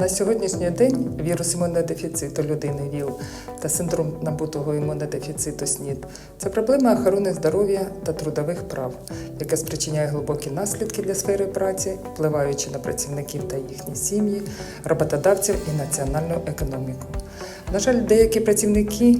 На сьогоднішній день вірус імунодефіциту людини ВІЛ та синдром набутого імунодефіциту СНІД це проблема охорони здоров'я та трудових прав, яка спричиняє глибокі наслідки для сфери праці, впливаючи на працівників та їхні сім'ї, роботодавців і національну економіку. На жаль, деякі працівники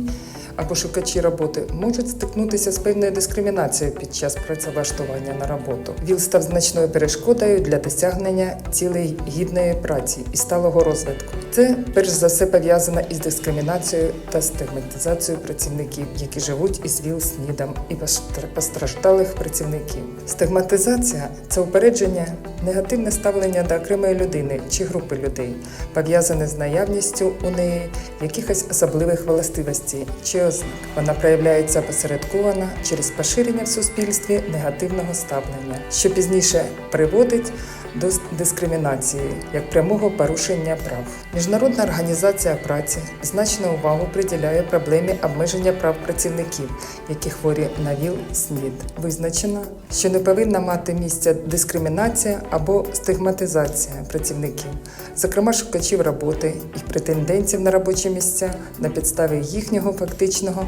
або шукачі роботи можуть стикнутися з певною дискримінацією під час працевлаштування на роботу. ВІЛ став значною перешкодою для досягнення цілей гідної праці і сталого розвитку. Це перш за все пов'язано із дискримінацією та стигматизацією працівників, які живуть із ВІЛ СНІДом і постр- постраждалих працівників. Стигматизація це упередження, негативне ставлення до окремої людини чи групи людей, пов'язане з наявністю у неї якихось особливих властивостей чи ознак. Вона проявляється посередковано через поширення в суспільстві негативного ставлення, що пізніше приводить до дискримінації як прямого порушення прав. Міжнародна організація праці значну увагу приділяє проблемі обмеження прав працівників, які хворі на ВІЛ СНІД. Визначено, що не повинна мати місця дискримінація або стигматизація працівників, зокрема шукачів роботи, їх претендентів на робочі місця на підставі їхнього фактичного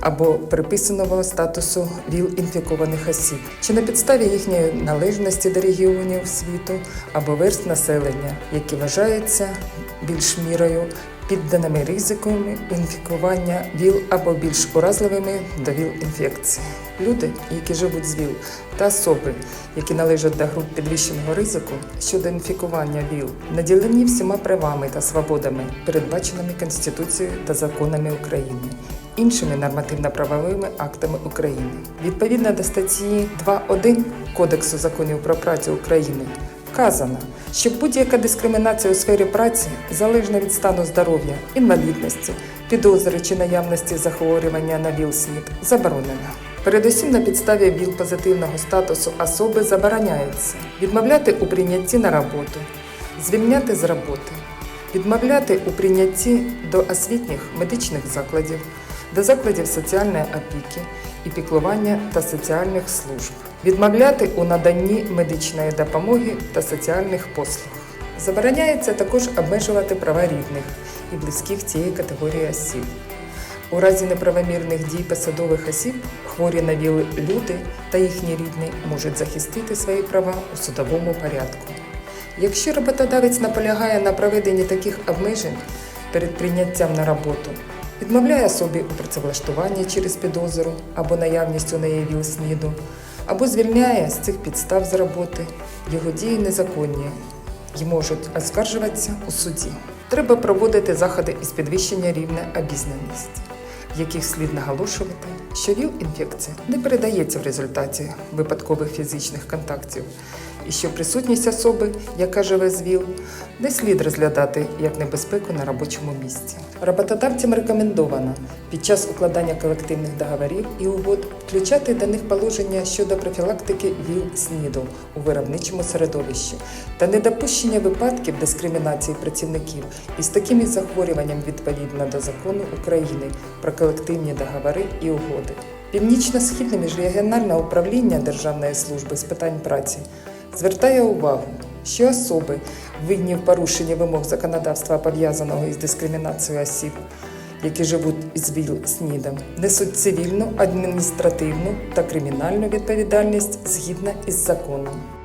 або приписаного статусу ВІЛ-інфікованих осіб, чи на підставі їхньої належності до регіонів світу або верст населення, які вважаються більш мірою підданими ризиками інфікування ВІЛ або більш уразливими до ВІЛ-інфекції. Люди, які живуть з ВІЛ, та особи, які належать до груп підвищеного ризику щодо інфікування ВІЛ, наділені всіма правами та свободами, передбаченими Конституцією та законами України іншими нормативно-правовими актами України. Відповідно до статті 2.1 Кодексу законів про працю України вказано, що будь-яка дискримінація у сфері праці залежно від стану здоров'я, інвалідності, підозри чи наявності захворювання на ВІЛ-СНІД заборонена. Передусім на підставі ВІЛ-позитивного статусу особи забороняється відмовляти у прийнятті на роботу, звільняти з роботи, відмовляти у прийнятті до освітніх медичних закладів, до закладів соціальної опіки і піклування та соціальних служб, відмовляти у наданні медичної допомоги та соціальних послуг. Забороняється також обмежувати права рідних і близьких цієї категорії осіб. У разі неправомірних дій посадових осіб хворі на ВІЛ люди та їхні рідні можуть захистити свої права у судовому порядку. Якщо роботодавець наполягає на проведенні таких обмежень перед прийняттям на роботу, відмовляє особі у працевлаштуванні через підозру або наявність у неї ВІЛ-СНІДу, або звільняє з цих підстав з роботи, його дії незаконні. І можуть оскаржуватися у суді. Треба проводити заходи із підвищення рівня обізнаності, в яких слід наголошувати, що ВІЛ-інфекція не передається в результаті випадкових фізичних контактів, і що присутність особи, яка живе з ВІЛ, не слід розглядати як небезпеку на робочому місці. Роботодавцям рекомендовано під час укладання колективних договорів і угод включати до них положення щодо профілактики ВІЛ-СНІДу у виробничому середовищі та недопущення випадків дискримінації працівників із такими захворюванням відповідно до закону України про колективні договори і угоди. Північно-східне міжрегіональне управління Державної служби з питань праці звертає увагу, що особи, винні в порушенні вимог законодавства, пов'язаного із дискримінацією осіб, які живуть із ВІЛ-СНІДом, несуть цивільну, адміністративну та кримінальну відповідальність згідно із законом.